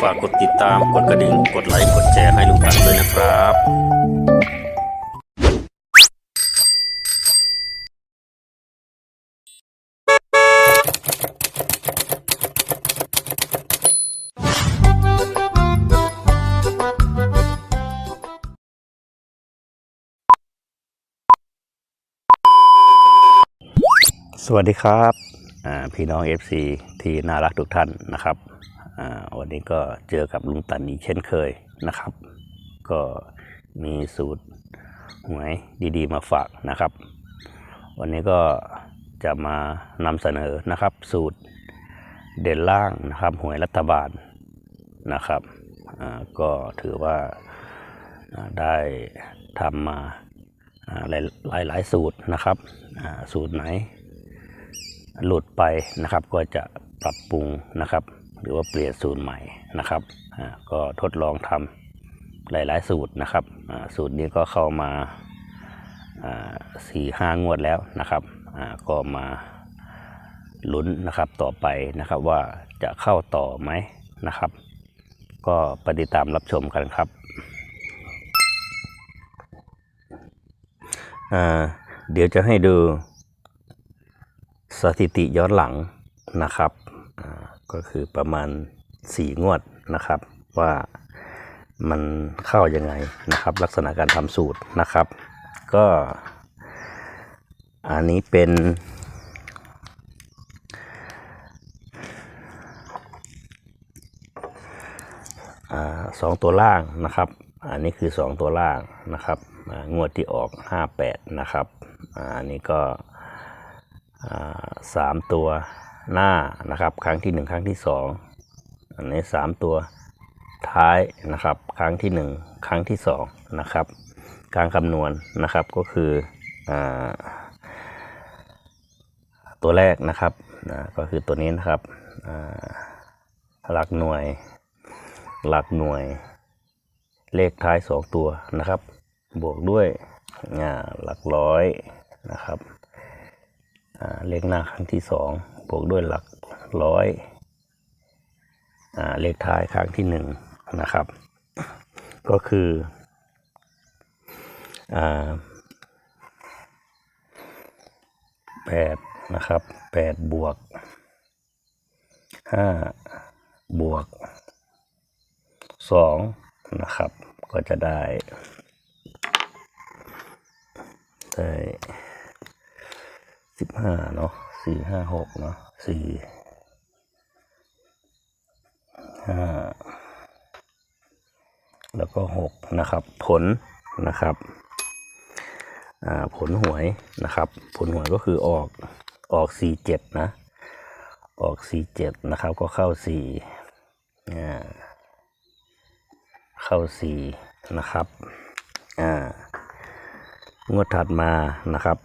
ฝากกดติดตาม กดกระดิ่ง กดไลค์ กดแชร์ให้ลุงตันด้วยนะครับสวัสดีครับอ่าพี่น้อง FC ที่น่ารักทุกท่านนะครับอ่า วันนี้ก็เจอกับลุงตันอีกเช่นเคยนะครับ ก็มีสูตรหวยดีๆ มาฝากนะครับ วันนี้ก็จะมานำเสนอนะครับ สูตรเด่นล่างนะครับหวยรัฐบาลนะครับก็ถือว่าได้ทำมาหลายหลายสูตรนะครับสูตรไหนหลุดไปนะครับก็จะปรับปรุงนะครับ หรือว่าเปลี่ยนสูตรใหม่นะครับอ่าก็ทดลองทำหลาย ๆ สูตรนะครับอ่าสูตรนี้ก็เข้ามาสี่ห้างวดแล้วนะครับอ่าก็มาลุ้นนะครับต่อไปนะครับว่าจะเข้าต่อไหมนะครับ ก็ปฏิตามรับชมกันครับอ่าเดี๋ยวจะให้ดูสถิติย้อนหลังนะครับ ก็คือประมาณ 4 งวดนะครับ ว่ามันเข้ายังไงนะครับ ลักษณะการทำสูตรนะครับ ก็ อันนี้เป็นอสองตัวล่างนะครับ อันนี้คือ 2 ตัวล่างนะครับงวดที่ออก 58 นะครับอันนี้ก็สามตัว หน้านะครับ ครั้งที่หนึ่งครั้งที่สองอันนี้สามตัวท้ายนะครับ ครั้งที่หนึ่งครั้งที่สองนะครับการคำนวณนะครับก็คืออตัวแรกนะครับนะก็คือตัวนี้นะครับหลักหน่วย หลักหน่วย เลขท้ายสองตัวนะครับ บวกด้วยหลักร้อยนะครับเลขหน้าครั้งที่สอง บวกด้วยหลักร้อยอเลขท้ายครั้งที่หนึ่งนะครับ ก็คืออ่าแปดนะครับแปดบวกห้าบวกสองนะครับ ก็จะได้ ได้สิบห้าเนาะ สี่ห้าหกเนาะสี่ห้าแล้วก็หกนะครับ ผลนะครับอ่าผลหวยนะครับ ผลหวยก็คือออกออกสี่เจ็ดนะ ออกสี่เจ็ดนะครับ ก็เข้าสี่อ่าเข้าสี่นะครับอ่า งวดถัดมานะครับ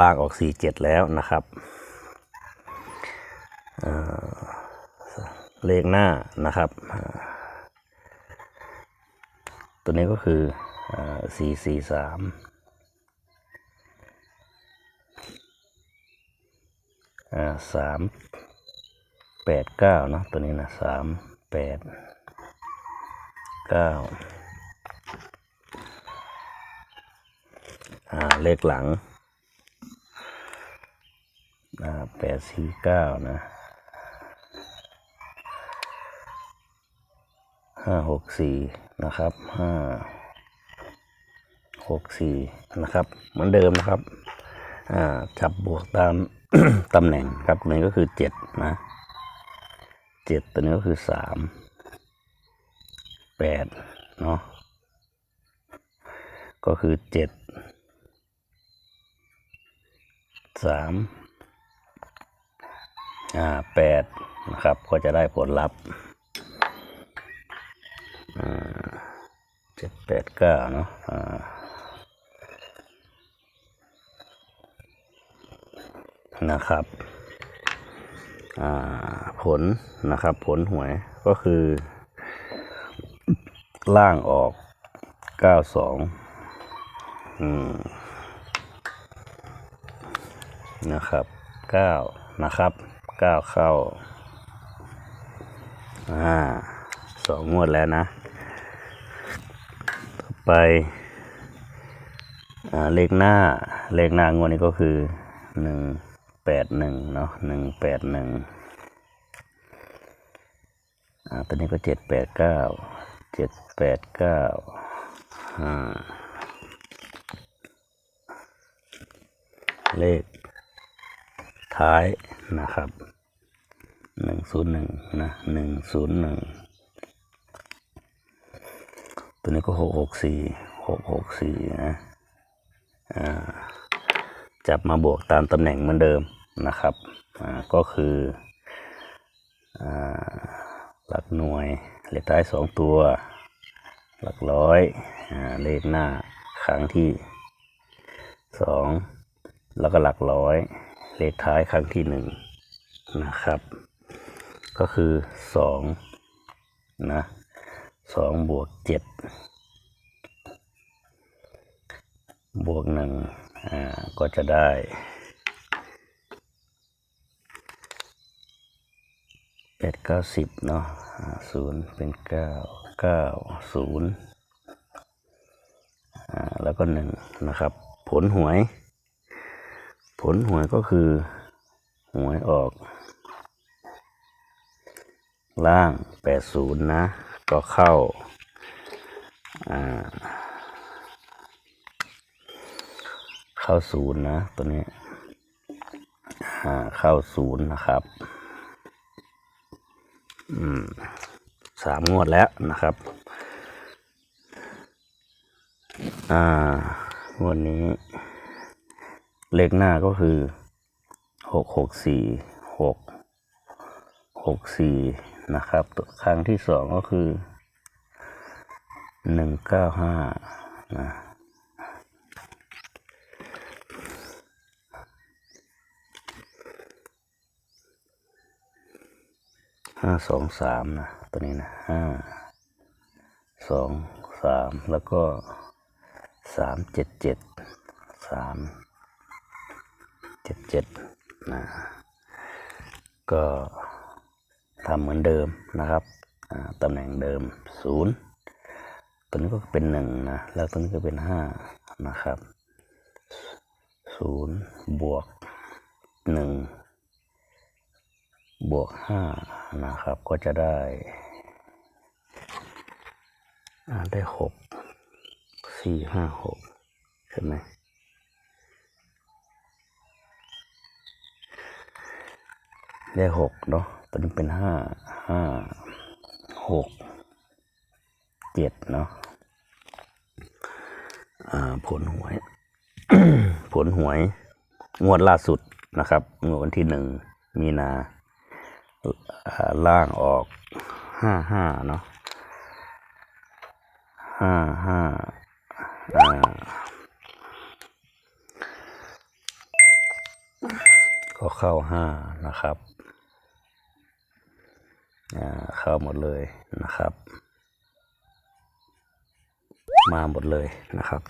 ลางออก 47 แล้วนะครับเลขหน้านะครับ ตัวนี้ก็คืออ่า443อ่าสามแปดเก้าเนาะตัวนี้นะสามแปดเก้า อ่าเลขหลังอ่าแปดสี่เก้านะห้าหกสี่นะครับห้าหกสี่นะครับ เหมือนเดิมนะครับอ่าจับบวกตามตำแหน่งครับตัวนี้ก็คือเจ็ดนะเจ็ดตัวนี้ก็คือสามแปดเนาะก็คือเจ็ด สามอ่าแปดนะครับ ก็จะได้ผลลัพธ์อ่าเจ็ดแปดเก้าเนาะอ่านะครับอ่าผลนะครับผลหวยก็คือ ล่างออกเก้าสองอืม นะครับเก้านะครับเก้าเข้าอ่าสองงวดแล้วนะ ต่อไปอ่าเลขหน้าเลขหน้างวดนี้ก็คือหนึ่งแปดหนึ่งเนาะหนึ่งแปดหนึ่งอ่าตัวนี้ก็เจ็ดแปดเก้าเจ็ดแปดเก้าอ่าเลข ท้ายนะครับหนึ่งศูนย์หนึ่งนะหนึ่งศูนย์หนึ่งตัวนี้ก็หกหกสี่หกหกสี่นะจับมาบวกตามตำแหน่งเหมือนเดิมนะครับอ่าก็คืออาหลักหน่วยเลขท้ายสองตัว หลักร้อยอาเลขหน้าครั้งที่สองแล้วก็หลักร้อย เลขท้ายครั้งที่หนึ่งนะครับ ก็คือสองนะสองบวกเจ็ดบวกหนึ่งอ่าก็จะได้แปดเก้าสิบเนาะศูนย์เป็นเก้าเก้าศูนย์อ่าแล้วก็หนึ่งนะครับ ผลหวย ผลหวยก็คือ หวยออก ล่างแปดศูนย์นะ ก็เข้าเข้าศูนย์นะตัวนี้อ่าเข้าศูนย์นะครับอืมสามงวดแล้วนะครับงวดนี้ เลขหน้าก็คือหกหกสี่หกหกสี่นะครับครั้งที่สองก็คือหนึ่งเก้าห้านะห้าสองสามนะตัวนี้นะห้าสองสามแล้วก็สามเจ็ดเจ็ดสาม เจ็ดนะก็ทำเหมือนเดิมนะครับตำแหน่งเดิมศูนย์ตัวนี้ก็เป็นหนึ่งนะแล้วตัวนี้ก็เป็นห้านะครับศูนย์บวกหนึ่งบวกห้านะครับ ก็จะได้ได้หกสี่ห้าหกใช่ไหม ได้หกเนาะตัวนี้เป็นห้าห้าหกเจ็ดเนาะผลหวย ผลหวย งวดล่าสุดนะครับงวดวันที่หนึ่งมีนาล่างออกห้าห้าเนาะห้าห้าก็เข้าห้านะครับ เข้าหมดเลยนะครับ มาหมดเลยนะครับ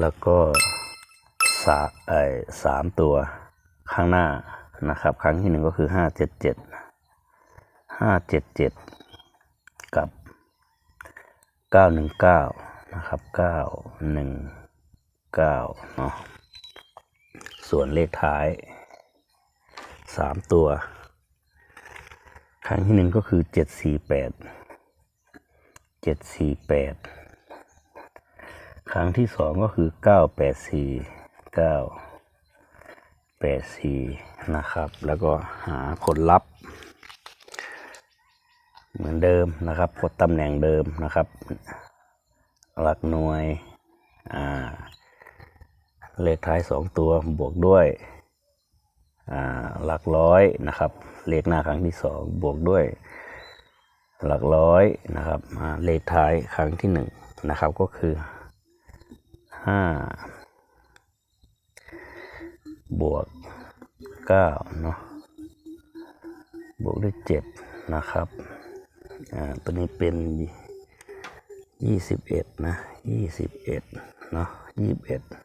แล้วก็สาไอสามตัวข้างหน้านะครับ ครั้งที่หนึ่งก็คือห้าเจ็ดเจ็ดห้าเจ็ดเจ็ดกับเก้าหนึ่งเก้านะครับเก้าหนึ่งเก้าเนาะ ส่วนเลขท้ายสามตัว ครั้งที่หนึ่งก็คือเจ็ดสี่แปดเจ็ดสี่แปดครั้งที่สองก็คือเก้าแปดสี่เก้าแปดสี่นะครับ แล้วก็หาผลลัพธ์ เหมือนเดิมนะครับกดตำแหน่งเดิมนะครับ หลักหน่วยอ่า เลขท้าย 2 ตัวบวกด้วยหลักร้อยนะครับ เลขหน้าครั้งที่ 2 บวกด้วย หลักร้อยนะครับเลขท้ายครั้งที่1นะครับก็คือ5บวก9เนาะบวกด้วย7นะครับตัวนี้เป็น 21 นะ 21 เนาะ21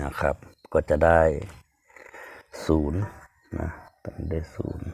นะครับ ก็จะได้ศูนย์นะตอนนี้ได้ศูนย์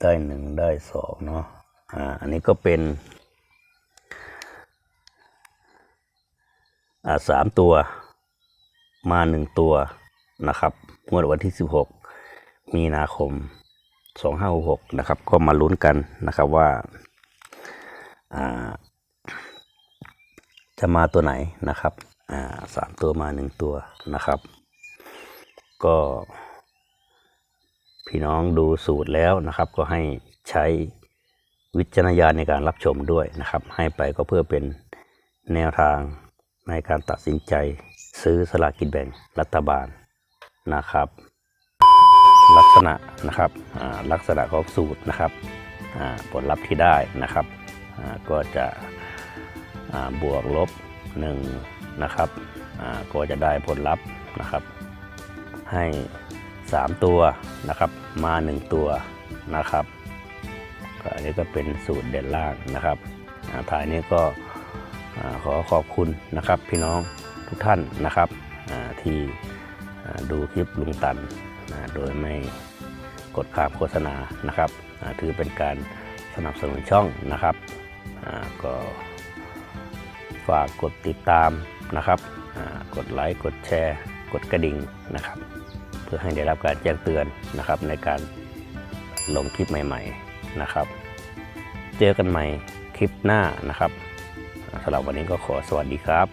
ได้หนึ่งได้สองเนาะอ่าอันนี้ก็เป็นอ่าสามตัวมาหนึ่งตัวนะครับงวดวันที่สิบหกมีนาคมสองห้าหกนะครับ ก็มาลุ้นกันนะครับว่าอ่าจะมาตัวไหนนะครับ สามตัวมาหนึ่งตัวนะครับ ก็พี่น้องดูสูตรแล้วนะครับ ก็ให้ใช้วิจารณญาณในการรับชมด้วยนะครับ ให้ไปก็เพื่อเป็นแนวทางในการตัดสินใจซื้อสลากกินแบ่งรัฐบาลนะครับ ลักษณะนะครับอ่าลักษณะของสูตรนะครับอ่าผลลัพธ์ที่ได้นะครับอ่าก็จะอ่าบวกลบ 1 นะครับก็จะได้ผลลัพธ์นะครับ ให้ 3 ตัวนะครับ มา 1 ตัวนะครับก็อันนี้ก็เป็นสูตรเด่นล่างนะครับท้ายนี้ก็ขอขอบคุณนะครับ พี่น้องทุกท่านนะครับที่ดูคลิปลุงตันโดยไม่กดข้ามโฆษณานะครับถือเป็นการสนับสนุนช่องนะครับก็ฝากกดติดตาม นะครับกดไลค์กดแชร์ กดกระดิ่งนะครับ เพื่อให้ได้รับการแจ้งเตือนนะครับ ในการลงคลิปใหม่ ๆนะครับ เจอกันใหม่คลิปหน้านะครับสำหรับวันนี้ก็ขอสวัสดีครับ